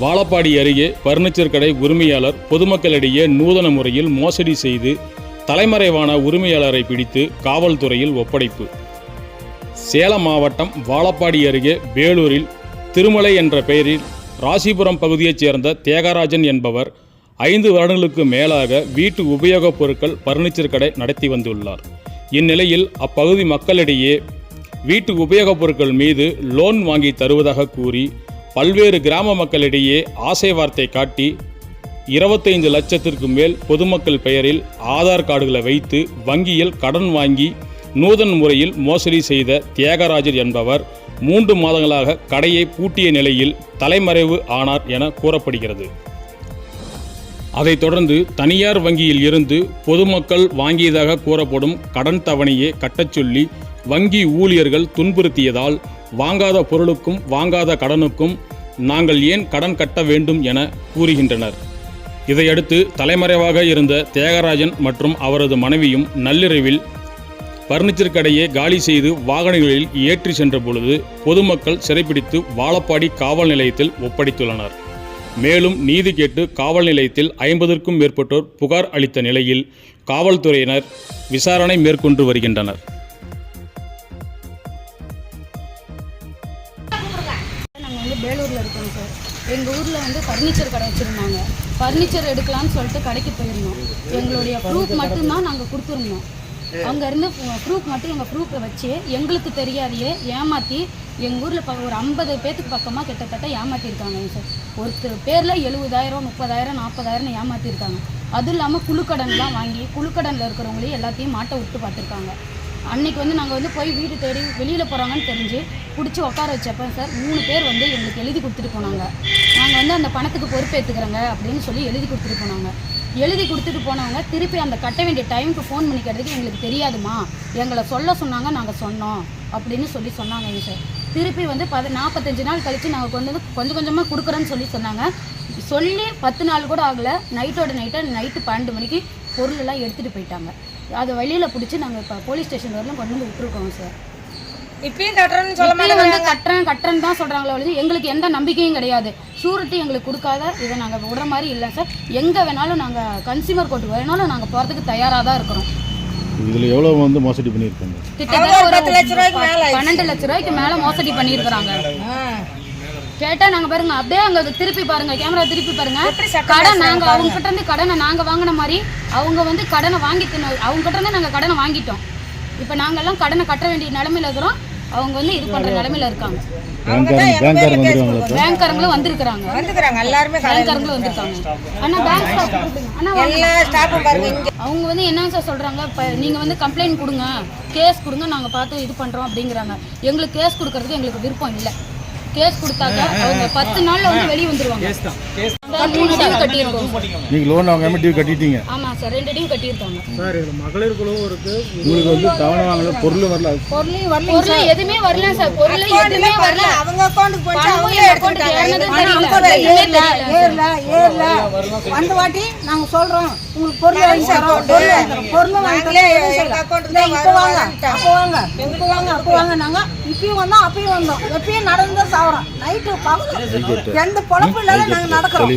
வாழப்பாடி அருகே பர்னிச்சர் கடை உரிமையாளர் பொதுமக்களிடையே நூதன முறையில் மோசடி செய்து தலைமறைவான உரிமையாளரை பிடித்து காவல்துறையில் ஒப்படைப்பு. சேலம் மாவட்டம் வாழப்பாடி அருகே வேலூரில் திருமலை என்ற பெயரில் ராசிபுரம் பகுதியைச் சேர்ந்த தியாகராஜன் என்பவர் ஐந்து வருடங்களுக்கு மேலாக வீட்டு உபயோகப் பொருட்கள் பர்னிச்சர் கடை நடத்தி வந்துள்ளார். இந்நிலையில் அப்பகுதி மக்களிடையே வீட்டு உபயோகப் பொருட்கள் மீது லோன் வாங்கி தருவதாக கூறி பல்வேறு கிராம மக்களிடையே ஆசை வார்த்தை காட்டி இருபத்தைந்து லட்சத்திற்கு மேல் பொதுமக்கள் பெயரில் ஆதார் கார்டுகளை வைத்து வங்கியில் கடன் வாங்கி நூதன் முறையில் மோசடி செய்த தியாகராஜர் என்பவர் மூன்று மாதங்களாக கடையை பூட்டிய நிலையில் தலைமறைவு ஆனார் என கூறப்படுகிறது. அதைத் தொடர்ந்து தனியார் வங்கியில் இருந்து பொதுமக்கள் வாங்கியதாக கூறப்படும் கடன் தவணையை கட்டச் சொல்லி வங்கி ஊழியர்கள் துன்புறுத்தியதால் வாங்காத பொருளுக்கும் வாங்காத கடனுக்கும் நாங்கள் ஏன் கடன் கட்ட வேண்டும் என கூறுகின்றனர். இதையடுத்து தலைமறைவாக இருந்த தியாகராஜன் மற்றும் அவரது மனைவியும் நள்ளிரவில் பர்னிச்சர் கடையை காலி செய்து வாகனங்களில் ஏற்றி சென்ற பொழுது பொதுமக்கள் சிறைப்பிடித்து வாழப்பாடி காவல் நிலையத்தில் ஒப்படைத்துள்ளனர். மேலும் நீதி கேட்டு காவல் நிலையத்தில் ஐம்பதற்கும் மேற்பட்டோர் புகார் அளித்த நிலையில் காவல்துறையினர் விசாரணை மேற்கொண்டு வருகின்றனர். நாங்கள் வந்து வேலூரில் இருக்கோம் சார். எங்கள் ஊரில் வந்து ஃபர்னிச்சர் கடை வச்சுருந்தாங்க. ஃபர்னிச்சர் எடுக்கலாம்னு சொல்லிட்டு கடைக்கு போயிருந்தோம். எங்களுடைய ப்ரூஃப் மட்டும்தான் நாங்கள் கொடுத்துருந்தோம். அங்கேருந்து ப்ரூஃப் மட்டும் எங்கள் ப்ரூஃபை வச்சு எங்களுக்கு தெரியாதையே ஏமாற்றி எங்கள் ஊரில் ஒரு ஐம்பது பேத்துக்கு பக்கமாக கிட்டத்தட்ட ஏமாற்றிருக்காங்க சார் ஒருத்தர் பேரில் எழுபதாயிரம் முப்பதாயிரம் நாற்பதாயிரம் ஏமாற்றிருக்காங்க அதுவும் இல்லாமல் குழுக்கடன்லாம் வாங்கி குழுக்கடனில் இருக்கிறவங்களையும் எல்லாத்தையும் மாட்டை விட்டு பார்த்துருக்காங்க. அன்னைக்கு வந்து நாங்கள் வந்து போய் வீடு தேடி வெளியில் போகிறாங்கன்னு தெரிஞ்சு பிடிச்சி உட்கார வச்சப்ப சார் மூணு பேர் வந்து எங்களுக்கு எழுதி கொடுத்துட்டு போனாங்க. நாங்கள் வந்து அந்த பணத்துக்கு பொறுப்பேற்றுக்கிறோங்க அப்படின்னு சொல்லி எழுதி கொடுத்துட்டு போனாங்க. எழுதி கொடுத்துட்டு போனவங்க திருப்பி அந்த கட்ட வேண்டிய டைமுக்கு ஃபோன் பண்ணி கேட்டதுக்கு எங்களுக்கு தெரியாதுமா. எங்களை சொல்ல சொன்னாங்க நாங்கள் சொன்னோம் அப்படின்னு சொல்லி சொன்னாங்க சார் திருப்பி வந்து பத நாற்பத்தஞ்சு நாள் கழித்து நாங்கள் கொண்டு வந்து கொஞ்சம் கொஞ்சமாக கொடுக்குறோன்னு சொல்லி சொன்னாங்க. சொல்லி பத்து நாள் கூட ஆகலை. நைட்டோட நைட்டாக நைட்டு பன்னெண்டு மணிக்கு பொருளெல்லாம் எடுத்துகிட்டு போயிட்டாங்க. அதை வெளியில் பிடிச்சி நாங்கள் இப்போ போலீஸ் ஸ்டேஷன் வரலாம் கொண்டு வந்து விட்டுருக்கோம் சார் இப்பயும் கட்டுறேன்னு சொல்ல இப்பயும் வந்து கட்டுறேன் கட்டுறேன்னு தான் சொல்கிறாங்களே ஒழிஞ்சு எங்களுக்கு எந்த நம்பிக்கையும் கிடையாது. ஷூரிட்டி எங்களுக்கு கொடுக்காத இதை நாங்கள் விடுற மாதிரி இல்லை சார். எங்கே வேணாலும் நாங்கள் கன்சியூமர் கோர்ட்டு வேணாலும் நாங்கள் போகிறதுக்கு தயாராக தான் இருக்கிறோம். இதில் எவ்வளோ வந்து மோசடி பண்ணியிருக்காங்க? கிட்டத்தட்ட ஒரு பத்து லட்ச ரூபாய்க்கு மேல ஆயிடுச்சு. பன்னெண்டு லட்ச ரூபாய்க்கு மேலே மோசடி பண்ணியிருக்கிறாங்க. கேட்டா நாங்க பாருங்க அப்படியே அங்க திருப்பி பாருங்க கேமரா திருப்பி பாருங்க. எப்படி சட்டம் கடன் நாங்க அவங்க கிட்ட இருந்து கடனை நாங்க வாங்கின மாதிரி அவங்க வந்து கடனை வாங்கி தின்னு அவங்க கிட்ட இருந்து நாங்க கடனை வாங்கிட்டோம். இப்போ நாங்க எல்லாம் கடனை கட்ட வேண்டிய நிலைமையில இருக்கிறோம். அவங்க வந்து இது பண்ற நிலைமையில இருக்காங்க. பேங்க்காரங்களும் வந்திருக்கிறாங்க. வந்துக்கிறாங்க எல்லாருமே பேங்க்காரங்களும் வந்திருக்காங்க. ஆனா பேங்க் ஸ்டாஃப் கூப்பிடுங்க. அண்ணா வாங்க. எல்லா ஸ்டாஃபும் பாருங்க இங்க. அவங்க வந்து என்ன சார் சொல்றாங்க? இப்போ நீங்கள் வந்து கம்ப்ளைண்ட் கொடுங்க. கேஸ் கொடுங்க நாங்கள் பார்த்து இது பண்ணுறோம் அப்படிங்கிறாங்க. எங்களுக்கு கேஸ் கொடுக்கறதுக்கு எங்களுக்கு விருப்பம் இல்லை. கேஸ் கொடுத்தாக்க அவங்க பத்து நாள்ல வந்து வெளியே வந்துருவாங்க. நாங்க லோன் வாங்காமல் டியூ கட்டிட்டீங்க. ஆமா சார் ரெண்டு டியூ கட்டியிருக்காங்க. சார் இதில் மகளிர் குழுவும் இருக்கு. உங்களுக்கு வந்து தவணை வாங்கல பொருள் வரல. பொருளையும் வரல பொருள் எதுவுமே வரல சார். பொருள் எதுவுமே வரல. அவங்க அக்கௌண்ட்டுக்கு போச்சு பணமும் அவங்களே என் அக்கௌண்ட்டுக்கு எடுத்துக்கிட்டாங்க. அந்த வாட்டி நாங்க சொல்றோம். உங்களுக்கு பொருள் வாங்கி தரோம். பொருள் வாங்கி தரோம். பொருள் வாங்கி நாங்களே தரோம். இப்ப வாங்க. அப்போ வாங்க. இப்ப வாங்க. அப்போ வாங்க நாங்க. இப்பயும் வந்தோம். அப்பயும் வந்தோம். எப்பயும் நடந்து சாவறோம். நைட்டு பகல் எந்த பொழப்பு இல்லாத நாங்க நடக்கிறோம்.